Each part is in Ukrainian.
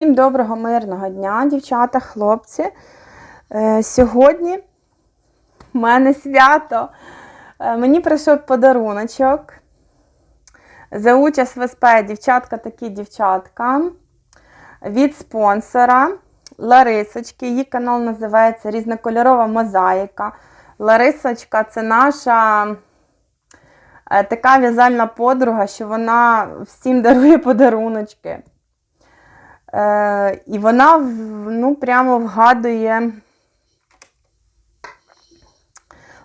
Всім доброго мирного дня, дівчата, хлопці. Е, сьогодні в мене свято. Е, мені прийшов подаруночок. За участь в СП дівчатка такі дівчатка. Від спонсора Ларисочки. Її канал називається Різнокольорова мозаїка. Ларисочка це наша е, така в'язальна подруга, що вона всім дарує подаруночки. Е, і вона ну, прямо вгадує,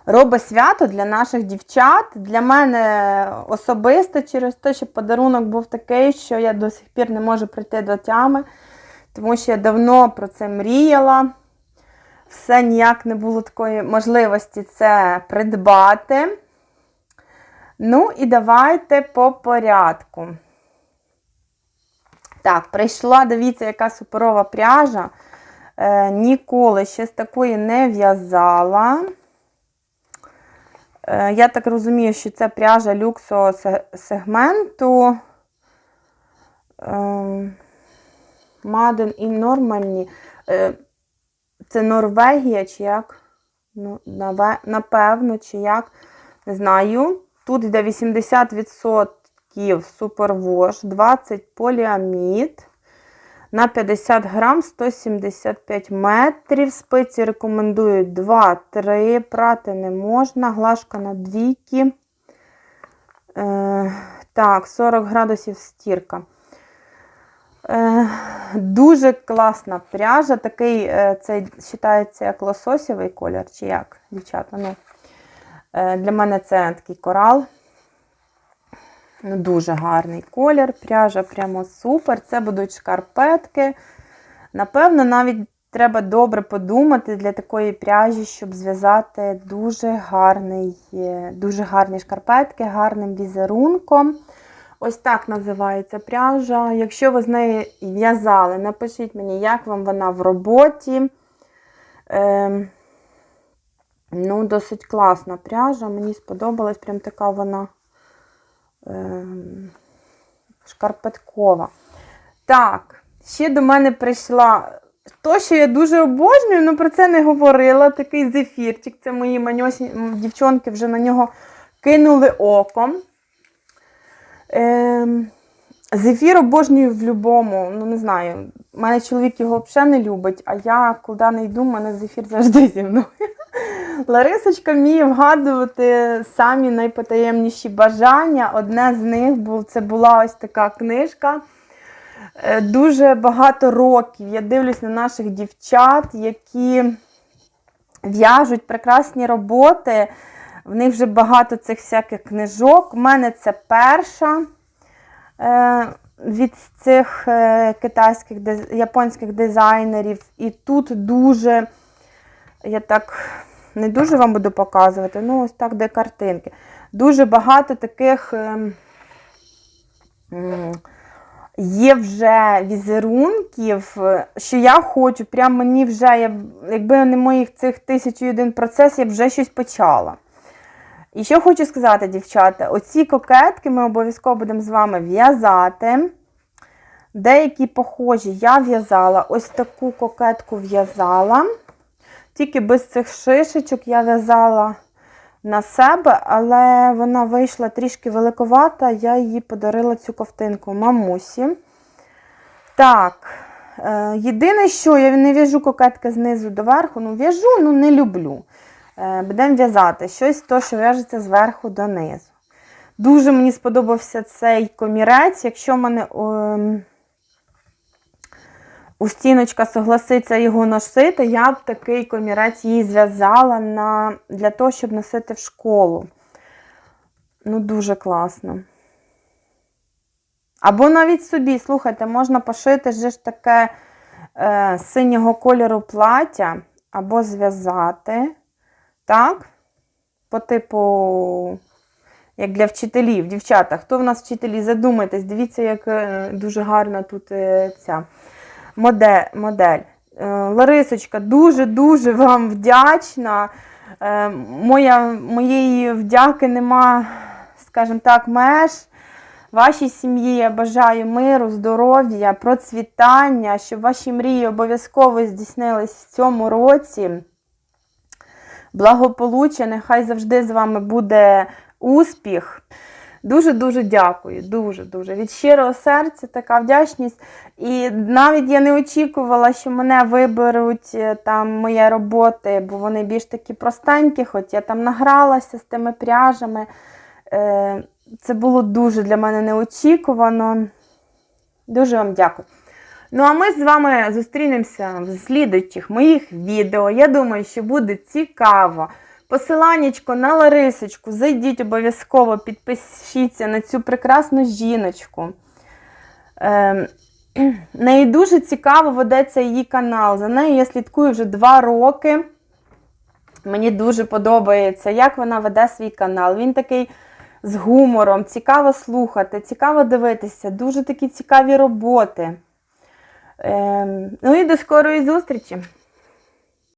робить свято для наших дівчат. Для мене особисто через те, що подарунок був такий, що я до сих пір не можу прийти до тями, тому що я давно про це мріяла. Все ніяк не було такої можливості це придбати. Ну і давайте по порядку. Так, прийшла, дивіться, яка суперова пряжа. Е, ніколи ще з такої не в'язала. Е, я так розумію, що це пряжа люксового сегменту. Е, Made in Normandy. Е, це Норвегія чи як? Ну, напевно, чи як. Не знаю. Тут йде 80% супервош, 20 поліамід. На 50 грам 175 метрів. Спиці рекомендують 2-3. Прати не можна. Глажка на двійки. Е, так, 40 градусів стірка. Е, дуже класна пряжа. Такий, е, це вважається як лососєвий колір, чи як, дівчата? Ну, е, для мене це такий корал. Дуже гарний колір, пряжа прямо супер. Це будуть шкарпетки. Напевно, навіть треба добре подумати для такої пряжі, щоб зв'язати дуже е, дуже гарні шкарпетки, гарним візерунком. Ось так називається пряжа. Якщо ви з нею в'язали, напишіть мені, як вам вона в роботі. Ем, ну, досить класна пряжа. Мені сподобалась прям така вона шкарпеткова. Так, ще до мене прийшла. То, що я дуже обожнюю, але про це не говорила. Такий зефірчик. Це мої маньосі дівчонки вже на нього кинули оком. Ем, зефір обожнюю в будь-якому, ну не знаю. У мене чоловік його взагалі не любить, а я куди не йду, у мене зефір завжди зі мною. Ларисочка вміє вгадувати самі найпотаємніші бажання. Одне з них був, це була ось така книжка. Е, Дуже багато років я дивлюсь на наших дівчат, які в'яжуть прекрасні роботи. В них вже багато цих всяких книжок. У мене це перша е, від цих е, китайських японських дизайнерів. І тут дуже, я так не дуже вам буду показувати, ну ось так, де картинки. Дуже багато таких. ем, Є вже візерунків, що я хочу, прям мені вже, якби не моїх цих тисячу один процес, я вже щось почала. І що хочу сказати, дівчата, оці кокетки ми обов'язково будемо з вами в'язати. Деякі похожі я в'язала, ось таку кокетку в'язала. Тільки без цих шишечок я в'язала на себе, але вона вийшла трішки великовата, я її подарила цю ковтинку мамусі. Так, е, єдине, що я не в'яжу кокетки знизу до верху, ну в'яжу, ну не люблю. Е, Будемо в'язати щось, то, що в'яжеться зверху донизу. Дуже мені сподобався цей комірець. Якщо в мене ем, Устіночка согласиться його носити, я б такий комірець їй зв'язала на, для того, щоб носити в школу. Ну, дуже класно. Або навіть собі, слухайте, можна пошити ж таке е, синього кольору плаття, або зв'язати. Так? По типу, як для вчителів, дівчата, хто в нас вчителі? Задумайтесь, дивіться, як е, дуже гарна тут е, ця модель. Е, Ларисочка, дуже-дуже вам вдячна. Е, Моя, моєї вдяки нема, скажімо так, меж. Вашій сім'ї я бажаю миру, здоров'я, процвітання, щоб ваші мрії обов'язково здійснились в цьому році. Благополуччя, нехай завжди з вами буде успіх. Дуже-дуже дякую, дуже-дуже. Від щирого серця така вдячність. І навіть я не очікувала, що мене виберуть е, там мої роботи, бо вони більш такі простенькі, хоч я там награлася з тими пряжами. Е, Це було дуже для мене неочікувано. Дуже вам дякую. Ну, а ми з вами зустрінемося в слідуючих моїх відео. Я думаю, що буде цікаво. Посиланнячко на Ларисочку. Зайдіть обов'язково, підпишіться на цю прекрасну жіночку. Ем, неї дуже цікаво ведеться її канал. За нею я слідкую вже два роки. Мені дуже подобається, як вона веде свій канал. Він такий з гумором, цікаво слухати, цікаво дивитися, дуже такі цікаві роботи. Ем, ну і до скорої зустрічі!